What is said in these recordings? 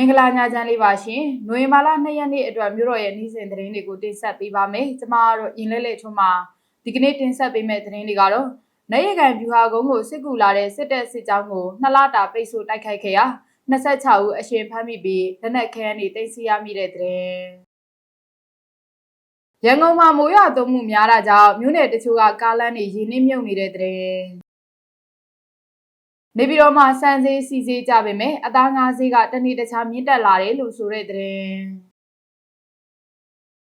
င်္ဂလာညချမ်းလေးပါရှင်။နိုဝင်ဘာလ2ရက်နေ့အတွက်မြို့တော်ရဲ့နေ့စဉ်သတင်းတွေကိုတင်ဆက်ပေးပါမယ်။ကျွန်မကတော့ရင်လဲလဲထွန်းမှာဒီကနေ့တင်ဆက်ပေးမယ့်သတင်းတွေကတော့နိုင်ရကန်ဗျူဟာကုန်းကိုစစ်ကူလာတဲ့စစ်တပ်စစ်ကြောင်းကိုနှစ်လတာပိတ်ဆို့တိုက်ခိုက်ခဲ့ရာ26ဦးအရှင်ဖမ်းမိပြီးလက်နက်ခဲယမ်းတွေတင်စီရမိတဲ့သတင်း။ရန်ကုန်မှာမိုးရွာသွန်းမှုများတာကြောင့်မြို့နယ်တချို့ကကားလမ်းတွေရင်းနှီးမြုပ်နေတဲ့သတင်း။ နေပြည်တော်မှာစံစေးစီစေးကြပေမဲ့အသားငါးစေးကတနေ့တခြားမြင့်တက်လာတယ်လို့ဆိုတဲ့သတင်း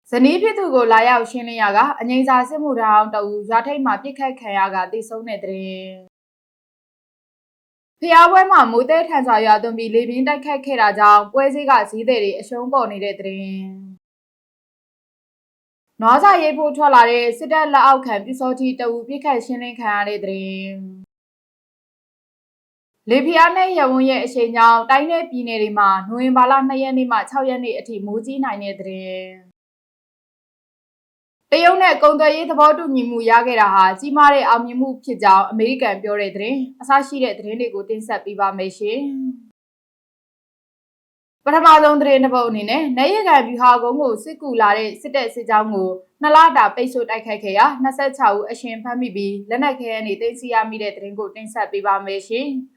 ။ဇနီးဖြစ်သူကိုလာရောက်ရှင်းလင်းရကအငိမ့်စာစစ်မှုထမ်းအောင်တအူရွာထိပ်မှာပြစ်ခတ်ခံရကတိဆုံးတဲ့သတင်း။ဖျားပွဲမှာမိုးတဲထန်စွာရွာသွန်းပြီးလေပြင်းတိုက်ခတ်ခဲ့တာကြောင့်ပွဲစည်းကဈေးသည်တွေအရှုံးပေါ်နေတဲ့သတင်း။နွားစာရိတ်ဖို့ထွက်လာတဲ့စစ်တပ်လက်အောက်ခံပြူစောတိတအူပြစ်ခတ်ရှင်းလင်းခံရတဲ့သတင်း။ လေဖျားနဲ့ရဝန်းရဲ့အရှိန်ကြောင့်တိုင်းနယ်ပြည်နယ်တွေမှာနိုဝင်ဘာလ2ရက်နေ့မှ6ရက်နေ့အထိမိုးကြီးနိုင်တဲ့သတင်းတရုတ်နဲ့ကုန်သွယ်ရေးသဘောတူညီမှုရခဲ့တာဟာကြီးမားတဲ့အောင်မြင်မှုဖြစ်ကြောင်းအမေရိကန်ပြောတဲ့သတင်းအစရှိတဲ့သတင်းတွေကိုတင်ဆက်ပေးပါမယ်ရှင်ပထမဆုံးသတင်းတစ်ပုဒ်အနေနဲ့နေရကန်ဗျူဟာကုန်းကိုစစ်ကူလာတဲ့စစ်တပ်စစ်ကြောင်းကိုနှစ်လတာပိတ်ဆို့တိုက်ခိုက်ခဲ့ရာ26ဦးအရှင်ဖမ်းမိပြီးလက်နက်ခဲယမ်းတွေတင်စီရမိတဲ့သတင်းကိုတင်ဆက်ပေးပါမယ်ရှင်။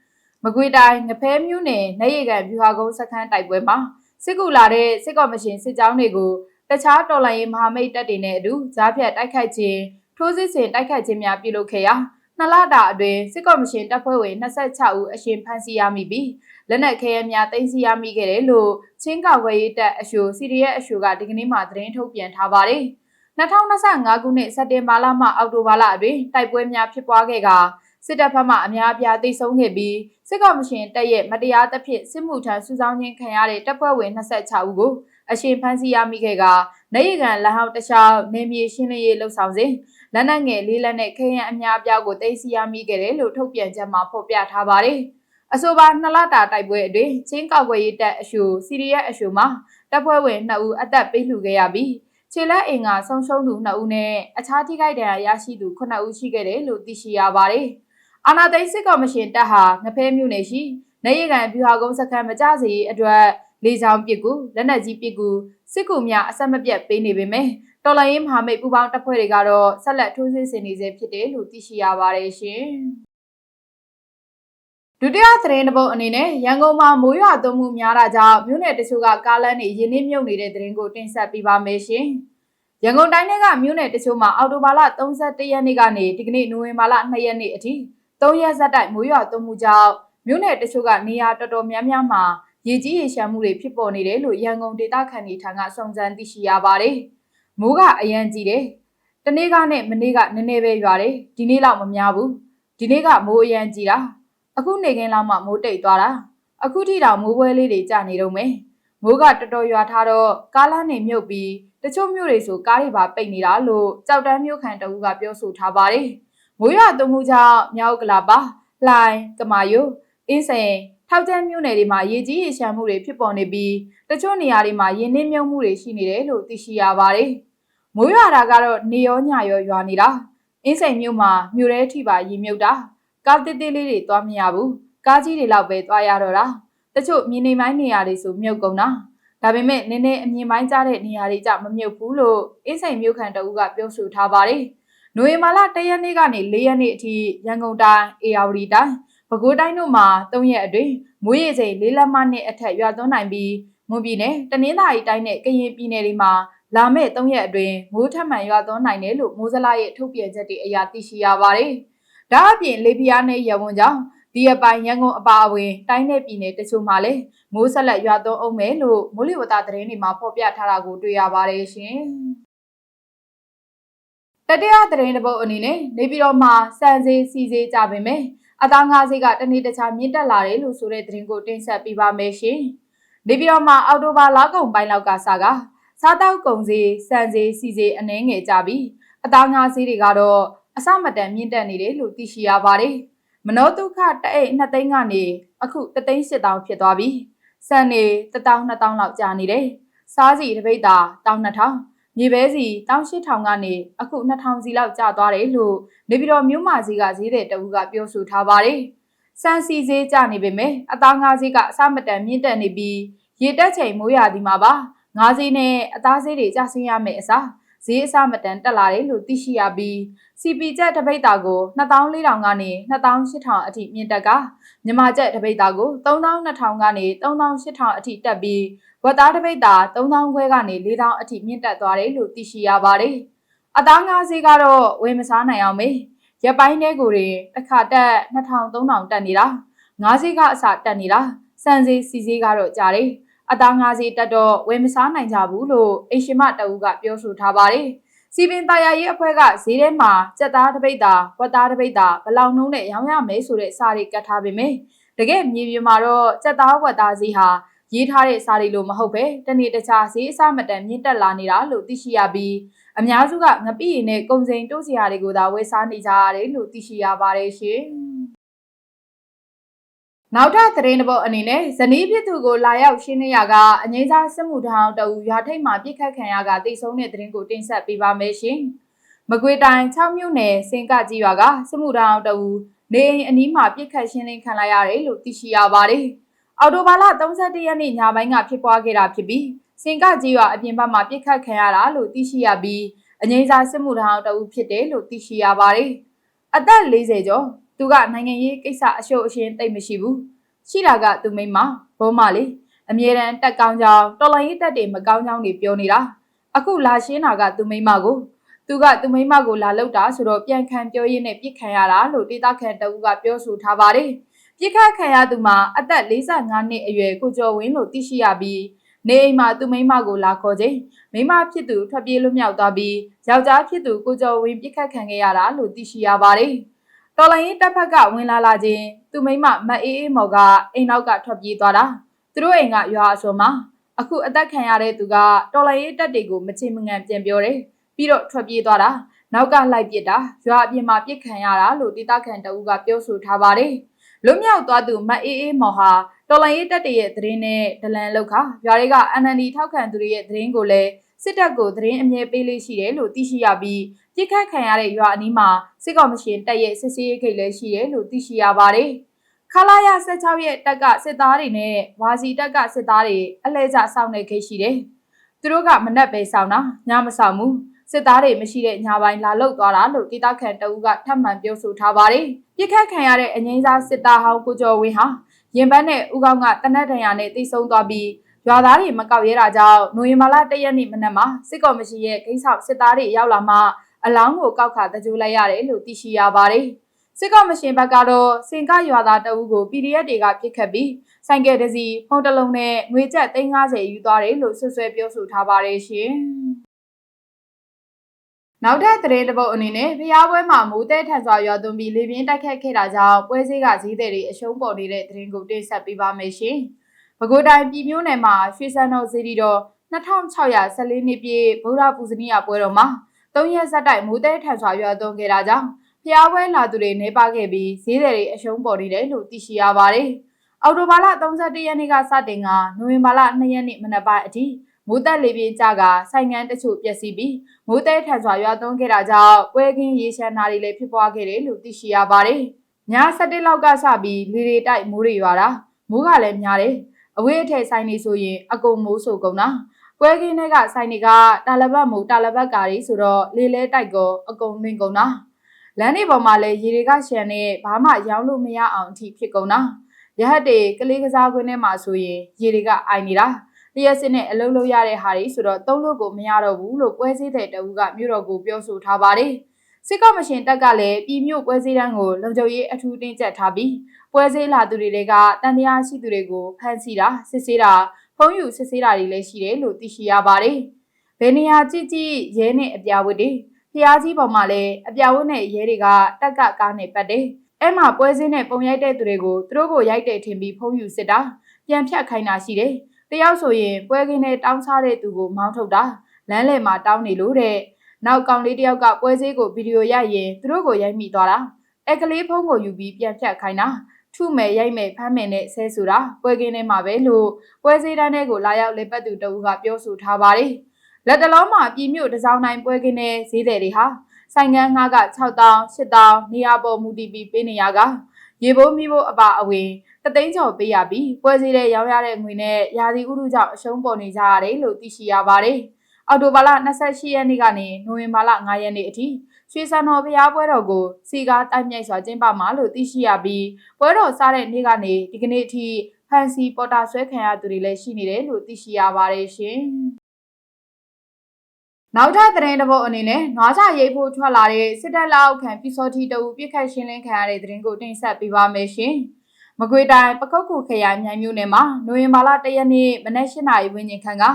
မကွေတိုင်းငဖဲမြို့နယ်နေရကန်ဗျူဟာကုန်းစခန်းတိုက်ပွဲမှာစစ်ကူလာတဲ့စစ်ကော်မရှင်စစ်ကြောင်းတွေကိုတခြားတော်လှန်ရေးမဟာမိတ်တပ်တွေနဲ့အတူကြားဖြတ်တိုက်ခိုက်ခြင်းထိုးစစ်ဆင်တိုက်ခိုက်ခြင်းများပြုလုပ်ခဲ့ရာနှစ်လတာအတွင်းစစ်ကော်မရှင်တပ်ဖွဲ့ဝင်26ဦးအရှင်ဖမ်းဆီးရမိပြီးလက်နက်ခဲယမ်းများတင်စီရမိခဲ့တယ်လို့ချင်းကောက်ဝဲရေးတပ်အရှို CDF အရှိုကဒီကနေ့မှသတင်းထုတ်ပြန်ထားပါတယ်2025ခုနှစ်စက်တင်ဘာလမှအောက်တိုဘာလအတွင်းတိုက်ပွဲများဖြစ်ပွားခဲ့ကာ စစ်တပ်ဘက်မှအများအပြားသိဆုံးခဲ့ပြီးစစ်ကောင်မရှင်တပ်ရဲ့မတရားသဖြင့်စစ်မှုထမ်းစုဆောင်းခြင်းခံရတဲ့တပ်ဖွဲ့ဝင်26ဦးကိုအရှင်ဖမ်းဆီးရမိခဲ့ကနေရကန်လဟောင်းတခြားနေမြေရှင်းလင်းရေးလှုပ်ဆောင်စဉ်လက်နက်ငယ်လေးလက်နဲ့ခဲယံအများအပြားကိုသိမ်းဆည်းရမိခဲ့တယ်လို့ထုတ်ပြန်ချက်မှာဖော်ပြထားပါတယ်။အဆိုပါနှစ်လတာတိုက်ပွဲအတွင်းချင်းကောက်ွယ်ရေးတပ်အရှူစီရီယက်အရှူမှာတပ်ဖွဲ့ဝင်2ဦးအသက်ပေးလှူခဲ့ရပြီးခြေလက်အင်ကဆုံးရှုံးသူ2ဦးနဲ့အခြားထိခိုက်ဒဏ်ရာရရှိသူ9ဦးရှိခဲ့တယ်လို့သိရှိရပါတယ်။ အာနာသိန်းစစ်ကော်မရှင်တပ်ဟာငဖဲမြို့နယ်ရှိနေရကန်ဗျူဟာကုန်းစခန်းမကြစေအတွက်လေကြောင်းပစ်ကူလက်နက်ကြီးပစ်ကူစစ်ကူများအဆက်မပြတ်ပေးနေပေမဲ့တော်လိုင်းရေးမဟာမိတ်ပူးပေါင်းတပ်ဖွဲ့တွေကတော့ဆက်လက်ထိုးစစ်ဆင်နေစေဖြစ်တယ်လို့သိရှိရပါတယ်ရှင်ဒုတိယသတင်းတစ်ပုဒ်အနေနဲ့ရန်ကုန်မှာမိုးရွာသွန်းမှုများတာကြောင့်မြို့နယ်တချို့ကကားလမ်းတွေရင်းနှီးမြုပ်နေတဲ့သတင်းကိုတင်ဆက်ပေးပါမယ်ရှင်။ရန်ကုန်တိုင်းကမြို့နယ်တချို့မှာအော်တိုဘာလ31ရက်နေ့ကနေဒီကနေ့နိုဝင်ဘာလ2ရက်နေ့အထိ ၃ရက်ဇက်တိုက်မိုးရွာသွန်းမှုကြောင့်မြို့နယ်တချို့ကနေရာတော်တော်များများမှာရေကြီးရေရှမ်းမှုတွေဖြစ်ပေါ်နေတယ်လို့ရန်ကုန်ဒေသခံတွေထံကစုံစမ်းသိရှိရပါတယ်။မိုးကအရန်ကြီးတယ်။တနေ့ကနဲ့မနေ့ကနည်းနည်းပဲရွာတယ်။ဒီနေ့လောက်မများဘူး။ဒီနေ့ကမိုးအရန်ကြီးတာ။အခုနေခင်းလောက်မှမိုးတိတ်သွားတာ။အခုထိတောင်မိုးပွဲလေးတွေကျနေတော့မယ်။မိုးကတော်တော်ရွာထားတော့ကားလမ်းနေမြုပ်ပြီးတချို့မြို့တွေဆိုကားတွေပါပိတ်နေတာလို့ကြောက်တန်းမြို့ခံတအူးကပြောဆိုထားပါတယ်။ မိုးရွာသွန်းမှုကြောင့်မြောက်ကလာပါလှိုင်ကမာယိုအင်းစိန်ထောက်ကျန်းမြို့နယ်တွေမှာရေကြီးရေရှမ်းမှုတွေဖြစ်ပေါ်နေပြီးတချို့နေရာတွေမှာရေနှင်းမြုပ်မှုတွေရှိနေတယ်လို့သိရှိရပါတယ်။မိုးရွာတာကတော့နေရောညရောရွာနေတာအင်းစိန်မြို့မှာမြို့ရဲထိပါရေမြုပ်တာကားတစ်တစ်လေးတွေသွားမရဘူးကားကြီးတွေလောက်ပဲသွားရတော့တာတချို့မြေနေမိုင်းနေရာတွေဆိုမြုပ်ကုန်တာဒါပေမဲ့နည်းနည်းအမြင်ပိုင်းကျတဲ့နေရာတွေကြမမြုပ်ဘူးလို့အင်းစိန်မြို့ခံတအူးကပြောဆိုထားပါတယ်။ နိုဝင်ဘာလ၁ရက်နေ့ကနေ၄ရက်နေ့အထိရန်ကုန်တိုင်းအေရဝတီတိုင်းပဲခူးတိုင်းတို့မှာ၃ရက်အတွင်းမိုးရေချိန်၄လက်မနဲ့အထက်ရွာသွန်းနိုင်ပြီးမွန်ပြည်နယ်တနင်္သာရီတိုင်းနဲ့ကရင်ပြည်နယ်တွေမှာလာမယ့်၃ရက်အတွင်းမိုးထပ်မံရွာသွန်းနိုင်တယ်လို့မိုးစလာရဲ့ထုတ်ပြန်ချက်တွေအရသိရှိရပါတယ်။ဒါအပြင်လေပြားနဲ့ရဝန်းကြောင့်ဒီအပိုင်းရန်ကုန်အပါအဝင်တိုင်းနယ်ပြည်နယ်တချို့မှာလည်းမိုးဆက်လက်ရွာသွန်းအောင်မယ်လို့မိုးလေဝသသတင်းတွေမှာဖော်ပြထားတာကိုတွေ့ရပါတယ်ရှင်။ တတိယသတင်းတစ်ပုဒ်အနေနဲ့နေပြည်တော်မှာစံစေးစီစေးကြပင်မဲ့အသားငါးစေးကတနေ့တခြားမြင့်တက်လာတယ်လို့ဆိုတဲ့သတင်းကိုတင်ဆက်ပေးပါမယ်ရှင်။နေပြည်တော်မှာအော်တိုဘာလကုန်ပိုင်းလောက်ကစကစားတောက်ကုန်စေးစံစေးစီစေးအနှဲငယ်ကြပြီးအသားငါးစေးတွေကတော့အစမတန်မြင့်တက်နေတယ်လို့သိရှိရပါတယ်။မနောဒုက္ခတအိတ်2သိန်းကနေအခု3သိန်း8တောင်ဖြစ်သွားပြီ။စံနေ1000 2000လောက်ကြာနေတယ်။စားစီတပိတ်တာ1200 မြေပဲစီ18000ကနေအခု2000စီလောက်ကျသွားတယ်လို့နေပြည်တော်မြို့မဈေးကဈေးတဲ့တအူးကပြောဆိုထားပါတယ်။စံစီဈေးကျနေပေမဲ့အသားငါးဈေးကအစမတန်မြင့်တက်နေပြီးရေတက်ချိန်မိုးရာသီမှာပါငါးဈေးနဲ့အသားဈေးတွေကျဆင်းရမယ့်အစား ဈေးအစမတန်တက်လာတယ်လို့သိရှိရပြီး CP ကျပ်တပိတ်တာကို2400ကနေ2800အထိမြင့်တက်ကမြန်မာကျပ်တပိတ်တာကို3200ကနေ3800အထိတက်ပြီးဝက်သားတပိတ်တာ3000ခွဲကနေ4000အထိမြင့်တက်သွားတယ်လို့သိရှိရပါတယ်။အသားငါးဈေးကတော့ဝယ်မစားနိုင်အောင်မေ။ရက်ပိုင်းတဲကိုတွေတစ်ခါတက်2000 3000တက်နေတာ။ငါးဈေးကအစတက်နေတာ။စံဈေးစီဈေးကတော့ကြားတယ်။ အသားငါးဈေးတက်တော့ဝယ်မစားနိုင်ကြဘူးလို့အိရှင်မတအူးကပြောဆိုထားပါတယ်။စီပင်တာယာရေးအဖွဲ့ကဈေးထဲမှာစက်သားတစ်ပိတ်တာဝက်သားတစ်ပိတ်တာဘလောင်နှုံးနဲ့ရောင်းရမယ်ဆိုတဲ့စာတွေကတ်ထားပေမယ့်တကယ်မြေပြင်မှာတော့စက်သားဝက်သားဈေးဟာရေးထားတဲ့စာတွေလိုမဟုတ်ပဲတနေ့တခြားဈေးအစမတန်မြင့်တက်လာနေတာလို့သိရှိရပြီးအများစုကငပိရည်နဲ့ကုန်စိန်တိုးစရာတွေကိုသာဝယ်စားနေကြရတယ်လို့သိရှိရပါတယ်ရှင်။ နောက်ထပ်သတင်းတစ်ပုဒ်အနေနဲ့ဇနီးဖြစ်သူကိုလာရောက်ရှင်းနေရကအငိမ့်စားစစ်မှုထမ်းတအူရွာထိပ်မှာပြစ်ခတ်ခံရကတိတ်ဆုံးတဲ့သတင်းကိုတင်ဆက်ပေးပါမယ်ရှင်။မကွေတိုင်6မြို့နယ်စင်ကကြီးရွာကစစ်မှုထမ်းတအူနေအိမ်အနီးမှာပြစ်ခတ်ရှင်းလင်းခံလိုက်ရတယ်လို့သိရှိရပါတယ်။အော်တိုဘာလ31ရက်နေ့ညပိုင်းကဖြစ်ပွားခဲ့တာဖြစ်ပြီးစင်ကကြီးရွာအပြင်ဘက်မှာပြစ်ခတ်ခံရတာလို့သိရှိရပြီးအငိမ့်စားစစ်မှုထမ်းတအူဖြစ်တယ်လို့သိရှိရပါတယ်။အသက်40ကျော် သူကနိုင်ငံရေးကိစ္စအရှုပ်အရှင်းတိတ်မရှိဘူးရှိတာကသူမိမဘောမလေးအမြဲတမ်းတက်ကောင်းကြောင်းတော်လိုင်းရေးတက်တွေမကောင်းကြောင်းတွေပြောနေတာအခုလာရှင်းတာကသူမိမကိုသူကသူမိမကိုလာလောက်တာဆိုတော့ပြန်ခံပြောရင်းနဲ့ပြစ်ခံရတာလို့ဒေတာခန်တဦးကပြောဆိုထားပါတယ်ပြစ်ခတ်ခံရသူမှာအသက်45နှစ်အရွယ်ကိုကျော်ဝင်းလို့သိရှိရပြီးနေအိမ်မှာသူမိမကိုလာခေါ်ချိန်မိမဖြစ်သူထွက်ပြေးလွတ်မြောက်သွားပြီးယောက်ျားဖြစ်သူကိုကျော်ဝင်းပြစ်ခတ်ခံခဲ့ရတာလို့သိရှိရပါတယ်။ တော်လိုင်းရင်တပ်ဖက်ကဝင်လာလာခြင်းသူမိမမအေးအေးမော်ကအိမ်နောက်ကထွက်ပြေးသွားတာသူတို့အိမ်ကရွာအစုံမှာအခုအသက်ခံရတဲ့သူကတော်လိုင်းရင်တပ်တွေကိုမချင်မငံပြန်ပြောတယ်ပြီးတော့ထွက်ပြေးသွားတာနောက်ကလိုက်ပစ်တာရွာအပြင်မှာပြစ်ခံရတာလို့ဒေတာခန်တအူးကပြောဆိုထားပါတယ်လွတ်မြောက်သွားသူမအေးအေးမော်ဟာတော်လိုင်းရင်တပ်တွေရဲ့သတင်းနဲ့ဒလန်လောက်ခရွာတွေက NND ထောက်ခံသူတွေရဲ့သတင်းကိုလည်းစစ်တပ်ကိုသတင်းအမြဲပေးလေးရှိတယ်လို့သိရှိရပြီး ပြစ်ခတ်ခံရတဲ့ရွာအနီးမှာစစ်ကောင်မရှင်တပ်ရဲ့စစ်ဆေးရေးဂိတ်လည်းရှိတယ်လို့သိရှိရပါတယ်။ခလာရ16ရဲ့တပ်ကစစ်သားတွေနဲ့ဝါစီတပ်ကစစ်သားတွေအလဲကျစောင့်နေခိတ်ရှိတယ်။သူတို့ကမနက်ပဲစောင့်တာညမစောင့်ဘူး။စစ်သားတွေမရှိတဲ့ညပိုင်းလာလောက်သွားတာလို့ဒေသခံတအူးကထပ်မံပြောဆိုထားပါတယ်။ပြစ်ခတ်ခံရတဲ့အငိမ့်စားစစ်သားဟောင်းကိုကျော်ဝင်းဟာရင်ပန်းနဲ့ဦးကောင်းကတနက်တန်ရနဲ့တိတ်ဆုံးသွားပြီးရွာသားတွေမကောက်ရဲတာကြောင့်နိုဝင်ဘာလ၁ရက်နေ့မနက်မှာစစ်ကော်မရှင်ရဲ့ဂိမ်းဆောက်စစ်သားတွေရောက်လာမှ အလောင်းကိုကောက်ခါတကြိုးလိုက်ရတယ်လို့သိရှိရပါတယ်။စစ်ကော်မရှင်ဘက်ကတော့စင်ကရွာသားတအုပ်ကို PDF တွေကပြစ်ခတ်ပြီးဆိုင်ကယ်တစ်စီးဖုန်းတစ်လုံးနဲ့ငွေကျပ်350ယူသွားတယ်လို့ဆွဆွဲပြောဆိုထားပါတယ်ရှင်။နောက်ထပ်သတင်းတစ်ပုဒ်အနေနဲ့ဖျားပွဲမှာမိုးတဲထန်စွာရွာသွန်းပြီးလေပြင်းတိုက်ခတ်ခဲ့တာကြောင့်ပွဲစည်းကဈေးသည်တွေအရှုံးပေါ်နေတဲ့သတင်းကိုတင်ဆက်ပေးပါမယ်ရှင်။ပဲခူးတိုင်းပြည်မျိုးနယ်မှာရွှေစံတော်စီရီတော်2614နှစ်ပြည့်ဗုဒ္ဓပူဇနီယပွဲတော်မှာ ၃ရက်ဆက်တိုက်မိုးတဲထန်စွာရွာသွန်းခဲ့တာကြောင့်ဖျားပွဲလာသူတွေနေပါခဲ့ပြီးဈေးတွေအရှုံးပေါ်နေတယ်လို့သိရှိရပါတယ်။အော်တိုဘာလ31ရက်နေ့ကစတင်ကနိုဝင်ဘာလ2ရက်နေ့မနက်ပိုင်းအထိမိုးတက်လေပြင်းကြကဆိုင်ငန်းတချို့ပျက်စီးပြီးမိုးတဲထန်စွာရွာသွန်းခဲ့တာကြောင့်ပွဲကင်းရေရှမ်းနာတွေလည်းဖြစ်ပွားခဲ့တယ်လို့သိရှိရပါတယ်။ည7လောက်ကစပြီးလေတွေတိုက်မိုးတွေရွာတာမိုးကလည်းများတယ်။အဝေးအထက်ဆိုင်နေဆိုရင်အကုန်မိုးဆိုကုန်တာ။ ပွဲကင်းတွေကဆိုင်တွေကတာလဘတ်မူတာလဘတ်ကာရီဆိုတော့လေလဲတိုက်ကောအကုန်လွင်ကုန်တာလမ်းတွေပေါ်မှာလည်းရေတွေကရှန်နေဘာမှရောင်းလို့မရအောင်အထိဖြစ်ကုန်တာရဟတ်တွေကလေးကစားကွင်းထဲမှာဆိုရင်ရေတွေကအိုင်နေတာလျှက်စစ်နဲ့အလုံးလုံးရတဲ့ဟာတွေဆိုတော့သုံးလို့ကိုမရတော့ဘူးလို့ပွဲစည်းတဲ့တအူးကမြို့တော်ကိုပြောဆိုထားပါတယ်စစ်ကော်မရှင်တပ်ကလည်းပြည်မြို့ပွဲစည်းတန်းကိုလုံခြုံရေးအထူးတင်းကျပ်ထားပြီးပွဲစည်းလာသူတွေကတန်တရားရှိသူတွေကိုဖမ်းဆီးတာစစ်ဆေးတာ ဖုံးယူစစ်ဆေးတာတွေလည်းရှိတယ်လို့သိရှိရပါတယ်။ဘယ်နေရာကြည့်ကြည့်ရဲနဲ့အပြာဝတ်တွေဖျားကြီးပေါ်မှာလည်းအပြာဝတ်နဲ့ရဲတွေကတက်ကကားနဲ့ပတ်တယ်။အဲ့မှာပွဲစင်းနဲ့ပုံရိုက်တဲ့သူတွေကိုသူတို့ကိုရိုက်တဲ့ထင်ပြီးဖုံးယူစစ်တာပြန်ဖြတ်ခိုင်းတာရှိတယ်။တယောက်ဆိုရင်ပွဲကင်းနဲ့တောင်းစားတဲ့သူကိုမောင်းထုတ်တာလမ်းလယ်မှာတောင်းနေလို့တဲ့နောက်ကောင်လေးတယောက်ကပွဲစည်းကိုဗီဒီယိုရိုက်ရင်သူတို့ကိုရိုက်မိသွားတာအဲကလေးဖုံးကိုယူပြီးပြန်ဖြတ်ခိုင်းတာ ထုမယ်ရိုက်မယ်ဖမ်းမယ်နဲ့ဆဲဆိုတာပွဲကင်းထဲမှာပဲလို့ပွဲစည်းတန်းတွေကိုလာရောက်လေပတ်သူတအူးကပြောဆိုထားပါတယ်။လက်တလုံးမှာပြည်မြို့တစောင်းတိုင်းပွဲကင်းတဲ့ဈေးသည်တွေဟာဆိုင်ငန်းငါးက6000 8000နေရာပေါ်မူတည်ပြီးပေးနေရကရေဘိုးမိဖို့အပါအဝင်တသိန်းကျော်ပေးရပြီးပွဲစည်းတဲ့ရောင်းရတဲ့ငွေနဲ့ယာစီဥရုကြောင့်အရှုံးပေါ်နေကြရတယ်လို့သိရှိရပါတယ်။အော်တိုဘာလ28ရက်နေ့ကနေနိုဝင်ဘာလ9ရက်နေ့အထိ ရွှေစံတော်ဘုရားပွဲတော်ကိုစီကားတိုက်မြိုက်စွာကျင်းပမှာလို့သိရှိရပြီးပွဲတော်စားတဲ့နေ့ကနေဒီကနေ့အထိဖန်စီပေါ်တာဆွဲခံရသူတွေလည်းရှိနေတယ်လို့သိရှိရပါတယ်ရှင်။နောက်ထပ်သတင်းတစ်ပုဒ်အနေနဲ့နွားချရိပ်ဖို့ထွက်လာတဲ့စစ်တပ်လက်အောက်ခံပြည်စောတိတအူပြစ်ခတ်ရှင်းလင်းခံရတဲ့သတင်းကိုတင်ဆက်ပေးပါမယ်ရှင်။မကွေတိုင်းပကုတ်ကူခရိုင်မြိုင်မြို့နယ်မှာနိုဝင်ဘာလ၁ရက်နေ့မနက်၈နာရီဝန်းကျင်ခန့်က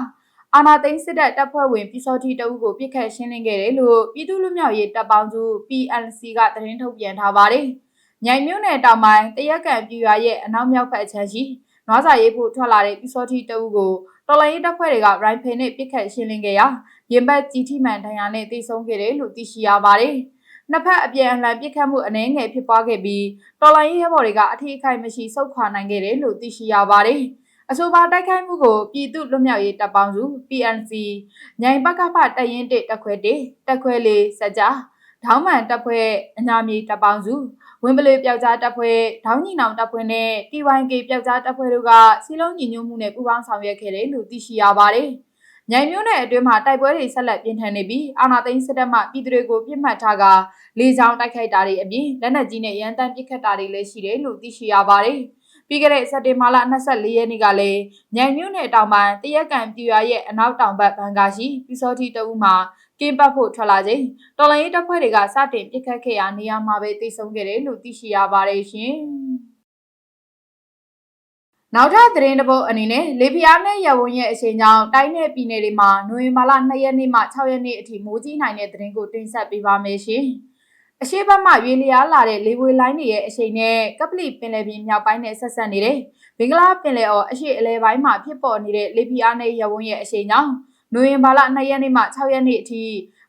အာနာသိန်းစစ်တပ်တပ်ဖွဲ့ဝင်ပြည်စောတိတအုပ်ကိုပြစ်ခတ်ရှင်းလင်းခဲ့တယ်လို့ပြည်သူ့လူမျိုးရေးတပ်ပေါင်းစု PLC ကသတင်းထုတ်ပြန်ထားပါတယ်။မြိုင်မြို့နယ်တောင်ပိုင်းတရက်ကန်ပြည်ရွာရဲ့အနောက်မြောက်ဘက်အချမ်းရှိနွားစာရေးဖို့ထွက်လာတဲ့ပြည်စောတိတအုပ်ကိုတော်လိုင်းရေးတပ်ဖွဲ့တွေကရိုင်ဖယ်နဲ့ပြစ်ခတ်ရှင်းလင်းခဲ့ရာရင်ဘတ်ကြီးထိမှန်ဒဏ်ရာနဲ့တိတ်ဆုံးခဲ့တယ်လို့သိရှိရပါတယ်။နှစ်ဖက်အပြန်အလှန်ပြစ်ခတ်မှုအနှဲငယ်ဖြစ်ပွားခဲ့ပြီးတော်လိုင်းရေးရဲဘော်တွေကအထီးအခိုက်မရှိဆုတ်ခွာနိုင်ခဲ့တယ်လို့သိရှိရပါတယ်။ အဆိုပါတိုက်ခိုက်မှုကိုပြည်သူ့လွတ်မြောက်ရေးတပ်ပေါင်းစု PNC မြိုင်ပကဖတပ်ရင်း1တပ်ခွဲ1တပ်ခွဲ4စကြဒေါင်းမှန်တပ်ဖွဲ့အညာမြေတပ်ပေါင်းစုဝင်းပလေပျောက်ကြားတပ်ဖွဲ့ဒေါင်းညီနောင်တပ်ဖွဲ့နဲ့ TYK ပျောက်ကြားတပ်ဖွဲ့တို့ကစီလုံးညီညွတ်မှုနဲ့ပူးပေါင်းဆောင်ရွက်ခဲ့တယ်လို့သိရှိရပါတယ်။မြိုင်မြို့နယ်အတွင်းမှာတိုက်ပွဲတွေဆက်လက်ပြင်းထန်နေပြီးအာဏာသိမ်းစစ်တပ်မှပြည်သူတွေကိုပြစ်မှတ်ထားကလေကြောင်းတိုက်ခိုက်တာတွေအပြင်လက်နက်ကြီးနဲ့ရန်တမ်းပစ်ခတ်တာတွေလည်းရှိတယ်လို့သိရှိရပါတယ်။ ပြီးခဲ့တဲ့စက်တင်ဘာလ24ရက်နေ့ကလည်းမြိုင်မြို့နယ်တောင်ပိုင်းတရက်ကန်ပြူရွာရဲ့အနောက်တောင်ဘက်ဘန်ကာရှိပြစောတိတအုပ်မှာကင်းပတ်ဖို့ထွက်လာချိန်တော်လိုင်းရေးတပ်ဖွဲ့တွေကစတင်ပစ်ခတ်ခဲ့ရာနေရာမှာပဲတိတ်ဆုံးခဲ့တယ်လို့သိရှိရပါတယ်ရှင်။နောက်ထပ်သတင်းတစ်ပုဒ်အနေနဲ့လေပြားနဲ့ရဝုံရဲ့အချိန်ကြောင့်တိုင်းနယ်ပြည်နယ်တွေမှာနိုဝင်ဘာလ2ရက်နေ့မှ6ရက်နေ့အထိမိုးကြီးနိုင်တဲ့သတင်းကိုတင်ဆက်ပေးပါမယ်ရှင်။ အရှိတ်ဘက်မှရွေလျားလာတဲ့လေဝေလိုင်းတွေရဲ့အချိန်နဲ့ကပလီပင်လယ်ပြင်မြောက်ပိုင်းနဲ့ဆက်ဆက်နေတဲ့ဘင်္ဂလားပင်လယ်အော်အရှိတ်အလဲပိုင်းမှာဖြစ်ပေါ်နေတဲ့လေပြားနဲ့ရဝုံရဲ့အချိန်ကြောင့်နိုဝင်ဘာလ2ရက်နေ့မှ6ရက်နေ့အထိ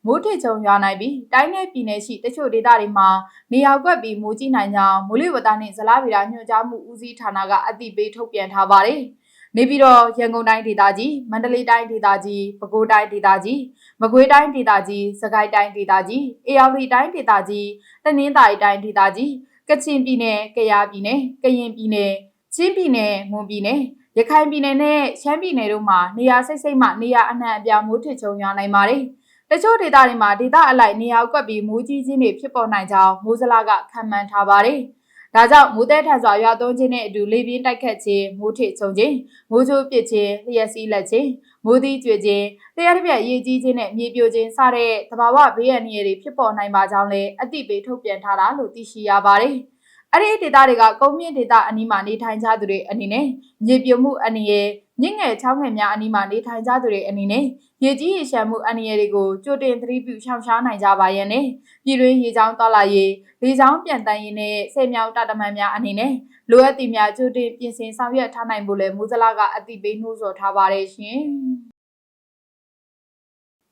မိုးထစ်ချုံရွာနိုင်ပြီးတိုင်းနယ်ပြည်နယ်ရှိတချို့ဒေသတွေမှာနေရာကွက်ပြီးမိုးကြီးနိုင်ကြောင်းမိုးလေဝသနှင့်ဇလားဗီရာညွှန်ကြားမှုဦးစီးဌာနကအသိပေးထုတ်ပြန်ထားပါတယ်။နေပြည်တော်ရန်ကုန်တိုင်းဒေသကြီးမန္တလေးတိုင်းဒေသကြီးပဲခူးတိုင်းဒေသကြီး မကွေးတိုင်းဒေသကြီးစကိုင်းတိုင်းဒေသကြီးအေရဝတီတိုင်းဒေသကြီးတနင်္သာရီတိုင်းဒေသကြီးကချင်ပြည်နယ်ကယားပြည်နယ်ကရင်ပြည်နယ်ချင်းပြည်နယ်မွန်ပြည်နယ်ရခိုင်ပြည်နယ်နဲ့ရှမ်းပြည်နယ်တို့မှာနေရာစိတ်စိတ်မှနေရာအနှံ့အပြားမိုးထစ်ချုံရွာနိုင်ပါတယ်။တချို့ဒေသတွေမှာဒေသအလိုက်နေရာကွက်ပြီးမိုးကြီးခြင်းတွေဖြစ်ပေါ်နိုင်ကြောင်းမိုးစလာကခံမှန်းထားပါတယ်။ဒါကြောင့်မိုးတဲထန်စွာရွာသွန်းခြင်းနဲ့အတူလေပြင်းတိုက်ခတ်ခြင်းမိုးထစ်ချုံခြင်းမိုးချိုးပစ်ခြင်းလျှက်စီးလက်ခြင်း မိုးသီးကျွေခြင်းတရားတစ်ပြက်ရေကြီးခြင်းနဲ့မြေပြိုခြင်းစတဲ့သဘာဝဘေးအန္တရာယ်တွေဖြစ်ပေါ်နိုင်ပါကြောင်းလည်းအသိပေးထုတ်ပြန်ထားတာလို့သိရှိရပါတယ်။ အဲ့ဒီဒေသတွေကကုန်းမြင့်ဒေသအနီးမှာနေထိုင်ကြသူတွေအနေနဲ့မြေပြိုမှုအန္တရာယ်မြင့်ငယ်ချောင်းငယ်များအနီးမှာနေထိုင်ကြသူတွေအနေနဲ့ရေကြီးရေရှမ်းမှုအန္တရာယ်တွေကိုကြိုတင်သတိပြုရှောင်ရှားနိုင်ကြပါရန်နဲ့ပြည်တွင်းရေချောင်းတောလာရေးလေချောင်းပြန်တန်းရေးနဲ့ဆယ်မြောင်းတတမန်များအနေနဲ့လိုအပ်သည့်များကြိုတင်ပြင်ဆင်ဆောင်ရွက်ထားနိုင်ဖို့လည်းမူဇလာကအသိပေးနှိုးဆော်ထားပါတယ်ရှင်။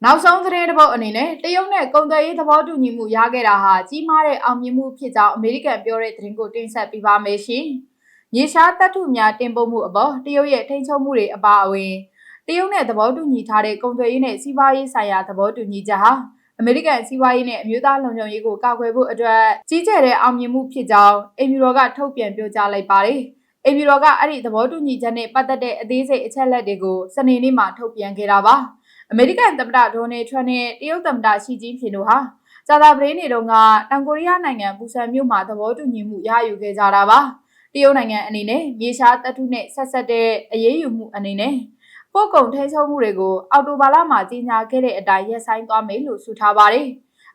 နောက်ဆုံးသတင်းတစ်ပုဒ်အနေနဲ့တရုတ်နဲ့ကုန်သွယ်ရေးသဘောတူညီမှုရခဲ့တာဟာကြီးမားတဲ့အောင်မြင်မှုဖြစ်ကြောင်းအမေရိကန်ပြောတဲ့သတင်းကိုတင်ဆက်ပေးပါမယ်ရှင်။ရေရှားတပ်ထုများတင်ပို့မှုအပေါ်တရုတ်ရဲ့ထိန်းချုပ်မှုတွေအပါအဝင်တရုတ်နဲ့သဘောတူညီထားတဲ့ကုန်သွယ်ရေးနဲ့စီးပွားရေးဆိုင်ရာသဘောတူညီချက်ဟာအမေရိကန်စီးပွားရေးနဲ့အမျိုးသားလုံခြုံရေးကိုကာကွယ်ဖို့အတွက်ကြီးကျယ်တဲ့အောင်မြင်မှုဖြစ်ကြောင်းအင်မြူရောကထုတ်ပြန်ပြောကြားလိုက်ပါတယ်။အင်မြူရောကအဲ့ဒီသဘောတူညီချက်နဲ့ပတ်သက်တဲ့အသေးစိတ်အချက်လက်တွေကိုစနေနေ့မှာထုတ်ပြန်ခဲ့တာပါ။ အမေရိကန်သမ္မတဒေါ်နယ်ထရန့်နဲ့တရုတ်သမ္မတရှီကျင်းဖျင်တို့ဟာဇာတာပရင်းနေတုန်းကတောင်ကိုရီးယားနိုင်ငံပူဆန်မြို့မှာသဘောတူညီမှုရယူခဲ့ကြတာပါတရုတ်နိုင်ငံအနေနဲ့မြေရှားတပ်ထုနဲ့ဆက်ဆက်တဲ့အရေးယူမှုအနေနဲ့ပို့ကုန်ထိန်းချုပ်မှုတွေကိုအော်တိုဘာလမှာကြီးညာခဲ့တဲ့အတိုင်းရပ်ဆိုင်းသွားမယ်လို့ဆိုထားပါတယ်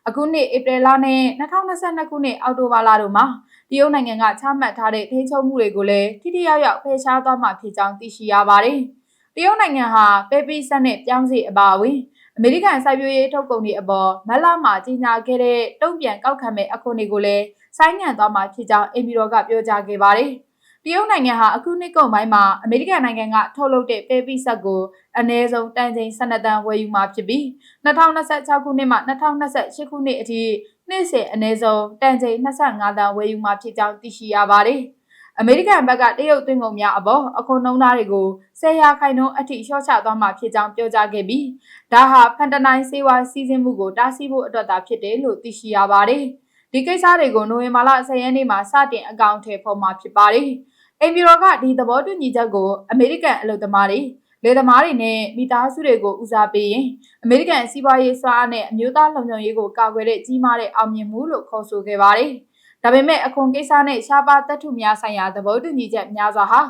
အခုနှစ်ဧပြီလနဲ့2022ခုနှစ်အောက်တိုဘာလတို့မှာတရုတ်နိုင်ငံကချမှတ်ထားတဲ့ထိန်းချုပ်မှုတွေကိုလည်းထိထိရောက်ရောက်ဖယ်ရှားသွားမှာဖြစ်ကြောင်းသိရှိရပါတယ်။ တရုတ်နိုင်ငံဟာပဲပီဆက်နဲ့ပြောင်းစီအပါအဝင်အမေရိကန်စိုက်ပျိုးရေးထုတ်ကုန်တွေအပေါ်မက်လာမှာကြီးညာခဲ့တဲ့တုံ့ပြန်ကောက်ခံမဲ့အခွန်တွေကိုလည်းဆိုင်းငံ့သွားမှာဖြစ်ကြောင်းအင်မီရောကပြောကြားခဲ့ပါတယ်။တရုတ်နိုင်ငံဟာအခုနှစ်ကုန်ပိုင်းမှာအမေရိကန်နိုင်ငံကထုတ်လုပ်တဲ့ပဲပီဆက်ကိုအနည်းဆုံးတန်ချိန်12တန်ဝယ်ယူမှာဖြစ်ပြီး2026ခုနှစ်မှ2028ခုနှစ်အထိနှစ်စဉ်အနည်းဆုံးတန်ချိန်25တန်ဝယ်ယူမှာဖြစ်ကြောင်းသိရှိရပါတယ်။ အမေရိကန်ဘက်ကတရုတ်သွင်းကုန်များအပေါ်အခွန်နှုန်းသားတွေကိုဆယ်ရာခိုင်နှုန်းအထိလျှော့ချသွားမှာဖြစ်ကြောင်းပြောကြားခဲ့ပြီးဒါဟာဖန်တနိုင်စေဝါစီစဉ်မှုကိုတားဆီးဖို့အတွက်သာဖြစ်တယ်လို့သိရှိရပါတယ်။တဒီကိစ္စတွေကိုနိုဝင်ဘာလ10ရက်နေ့မှာစတင်အကောင့်ထဲပေါ်မှာဖြစ်ပါတယ်။အိမ်ပြည်တော်ကဒီသဘောတူညီချက်ကိုအမေရိကန်အလုပ်သမားတွေလေသမားတွေနဲ့မိသားစုတွေကိုဦးစားပေးရင်အမေရိကန်စီးပွားရေးစွမ်းအားနဲ့အမျိုးသားလုံခြုံရေးကိုကာကွယ်တဲ့ကြီးမားတဲ့အောင်မြင်မှုလို့ခေါ်ဆိုခဲ့ပါတယ်။ ဒါပေမဲ့အခွန်ကိစ္စနဲ့ရှားပါတပ်ထုများဆိုင်ရာသဘောတူညီချက်များစွာဟာ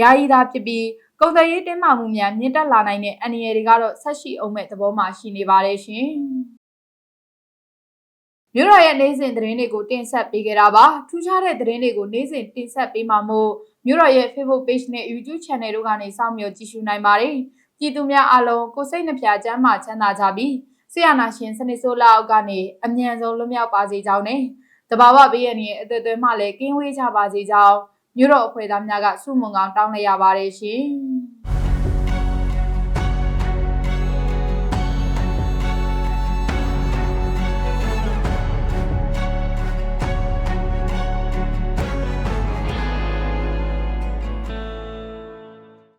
ယာယီသာဖြစ်ပြီးကုန်သွယ်ရေးတင်းမာမှုများမြင့်တက်လာနိုင်တဲ့အန္တရာယ်တွေကတော့ဆက်ရှိအောင်မဲ့သဘောမှရှိနေပါတယ်ရှင်။မြို့တော်ရဲ့နေ့စဉ်သတင်းတွေကိုတင်ဆက်ပေးကြတာပါထူးခြားတဲ့သတင်းတွေကိုနေ့စဉ်တင်ဆက်ပေးမှာမို့မြို့တော်ရဲ့ Facebook Page နဲ့ YouTube Channel တို့ကနေစောင့်မျှော်ကြည့်ရှုနိုင်ပါတယ်ပြည်သူများအားလုံးကိုယ်စိတ်နှပြချမ်းသာချမ်းသာကြပြီးဆရာနာရှင်စနစ်ဆိုးလောက်ကနေအမြန်ဆုံးလွတ်မြောက်ပါစေကြောင်းနဲ့ တဘာဝဘေးရန်ရဲ့အသက်သွေးမှလည်းကင်းဝေးကြပါစေကြောင်းမြို့တော်အဖွဲ့သားများကဆုမွန်ကောင်းတောင်းလိုက်ရပါတယ်ရှင်